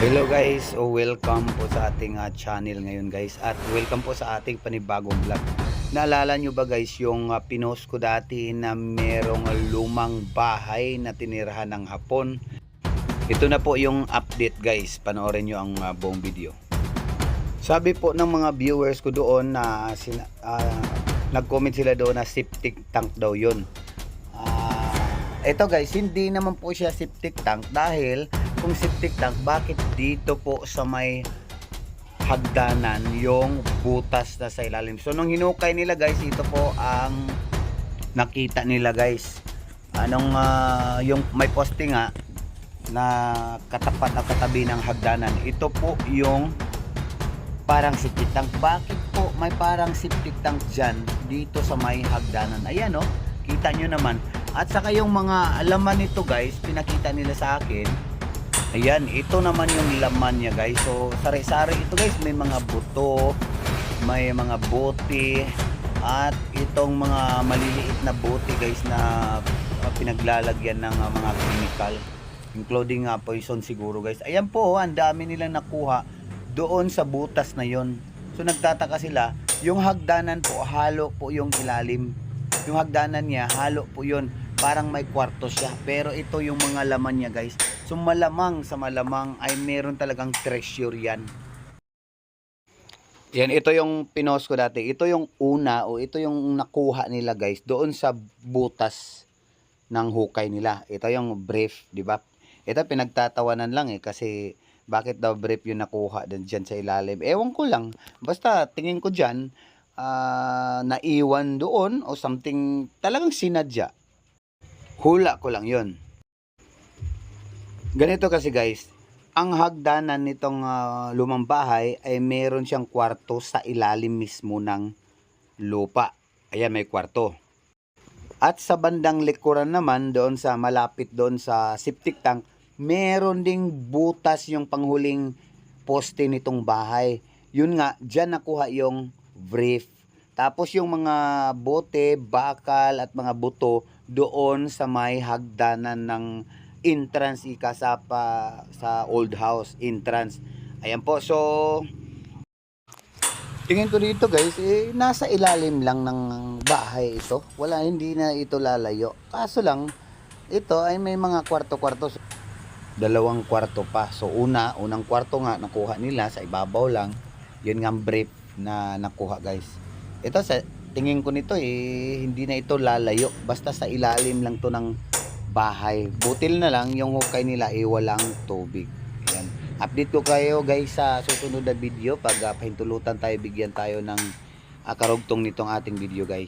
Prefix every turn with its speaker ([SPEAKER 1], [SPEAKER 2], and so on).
[SPEAKER 1] Hello guys, o welcome po sa ating ah, channel ngayon guys at welcome po sa ating panibagong vlog. Naalala nyo ba guys yung uh, pinost ko dati na merong lumang bahay na tinirahan ng hapon? Ito na po yung update guys, panoorin nyo ang ah, buong video. Sabi po ng mga viewers ko doon na ah, nag-comment sila doon na septic tank daw yun. Ito guys, hindi naman po siya septic tank dahil kung septic tank, bakit dito po sa may hagdanan yung butas na sa ilalim. So nung hinukay nila guys, ito po ang nakita nila guys. Anong ah, yung may poste nga na katapat na katabi ng hagdanan. Ito po yung parang septic tank. Bakit po may parang septic tank dyan dito sa may hagdanan? Ayan oh, kita nyo naman. At saka yung mga laman nito guys, pinakita nila sa akin. Ayan, ito naman yung laman niya guys. So, sari-sari ito guys, may mga buto, may mga bote, at itong mga maliliit na bote guys na uh, pinaglalagyan ng uh, mga chemical including uh, poison siguro guys. Ayan po, oh, ang dami nilang nakuha doon sa butas na yon. So nagtataka sila, yung hagdanan po halo po yung ilalim. Yung hagdanan niya halo po yon. Parang may kwarto siya. Pero ito yung mga laman niya guys. So malamang sa malamang ay meron talagang treasure yan. Yan, ito yung pinos ko dati. Ito yung una o ito yung nakuha nila guys doon sa butas ng hukay nila. Ito yung brief, di ba? Ito pinagtatawanan lang eh kasi bakit daw brief yung nakuha din dyan sa ilalim. Ewan ko lang. Basta tingin ko dyan, ah, naiwan doon o something talagang sinadya. Hula ko lang yon. Ganito kasi guys, ang hagdanan nitong ah, lumang bahay ay meron siyang kwarto sa ilalim mismo ng lupa. Ayan, may kwarto. At sa bandang likuran naman, doon sa malapit doon sa septic tank, meron ding butas yung panghuling poste nitong bahay. Yun nga, dyan nakuha yung brief. Tapos yung mga bote, bakal at mga buto doon sa may hagdanan ng entrance ika sa sa old house entrance. Ayan po. So tingin ko dito guys, eh, nasa ilalim lang ng bahay ito. Wala hindi na ito lalayo. Kaso lang ito ay may mga kwarto-kwarto. Dalawang kwarto pa. So una, unang kwarto nga nakuha nila sa ibabaw lang. Yun nga brief na nakuha guys. Ito sa tingin ko nito eh hindi na ito lalayo. Basta sa ilalim lang to ng bahay. Butil na lang yung hukay nila eh walang tubig. Yan. Update ko kayo guys sa susunod na video pag uh, pahintulutan tayo bigyan tayo ng uh, karugtong nitong ating video guys.